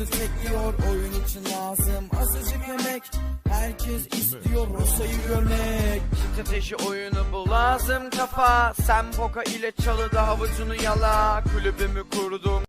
Alayınızı tekliyor oyun için lazım. Azıcık emek Herkes istiyor. Rosa'yı görmek. Strateji oyunu bu. Lazım kafa. Sen poka ile çalıda havucunu yala. Kulübümü kurdum.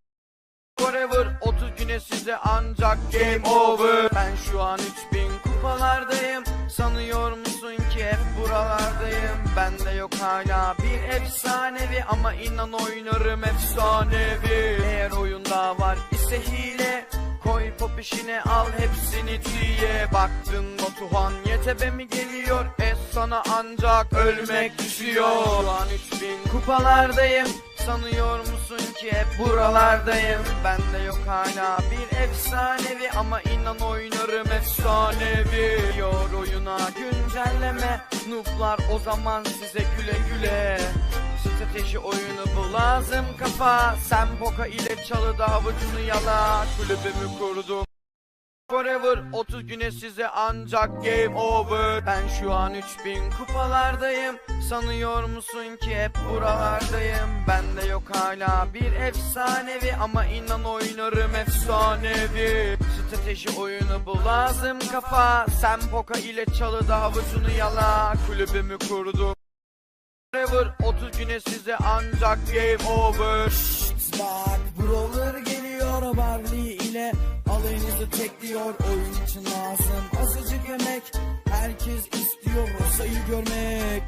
Forever 30 güne size ancak game over. Ben şu an 3000 kupalardayım. Sanıyor musun ki hep buralardayım? Bende yok hala. Bir efsanevi Ama inan oynarım efsanevi. Eğer oyunda var ise hile Koy pop işine al hepsini tiye Baktın Batuhan YTB mi geliyor? Es sana ancak ölmek düşüyor Şu an 3000 kupalardayım. Sanıyor musun ki hep buralardayım? Bende yok hala bir efsanevi Ama inan oynarım efsanevi. Yor oyuna güncelleme. Nooblar o zaman size güle güle. Strateji oyunu bu lazım kafa Sen poka ile çalıda havucunu yala. Kulübümü kurdum. Forever 30 güne size ancak game over. Ben şu an 3000 kupalardayım. Sanıyor musun ki hep buralardayım? Bende yok hala. Bir efsanevi Ama inan oynarım efsanevi. Strateji oyunu bu. Lazım kafa Sen poka ile çalıda havucunu yala. Kulübümü kurdum Forever 30 güne size ancak game over. Şşt bak Brawler geliyor Barley ile Alayınızı tekliyor. Oyun için lazım Azıcık emek Herkes istiyor Rosa'yı görmek